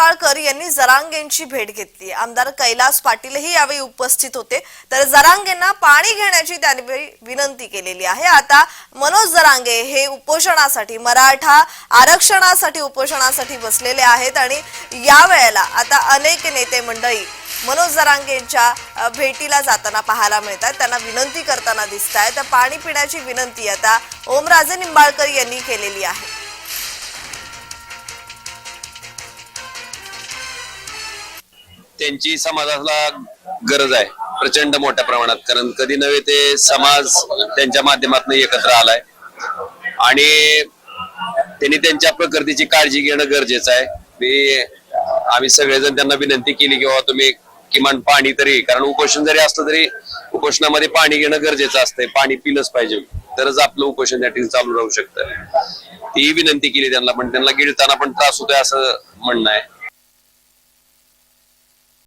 निंबाळकर यांनी जरांगेंची भेट घेतली. आमदार कैलास पाटीलही यावेळी उपस्थित होते. तर जरांगेंना पाणी घेण्याची त्यांनी विनंती केलेली आहे. आता मनोज जरांगे हे उपोषणासाठी मराठा आरक्षणासाठी उपोषणासाठी बसलेले आहेत आणि या वेळेला आता अनेक नेते मंडळी मनोज जरांगेंच्या भेटीला जाताना पाहायला मिळतात त्यांना विनंती करताना दिसत आहे तर पाणी पिण्याची विनंती आता ओमराजे निंबाळकर यांनी केलेली आहे. त्यांची समाजाला गरज आहे प्रचंड मोठ्या प्रमाणात. कारण कधी नव्हे ते समाज त्यांच्या माध्यमातून एकत्र आलाय. आणि त्यांनी त्यांच्या प्रकृतीची काळजी घेणं गरजेचं आहे. मी आम्ही सगळेजण त्यांना विनंती केली की बाबा तुम्ही किमान पाणी तरी कारण उपोषण जरी असलं तरी उपोषणामध्ये पाणी घेणं गरजेचं असतंय. पाणी पिलंच पाहिजे. तरच आपलं उपोषण त्या ठिकाणी चालू राहू शकतं. ती विनंती केली त्यांना पण त्यांना गिळताना पण त्रास होतोय असं म्हणणं आहे.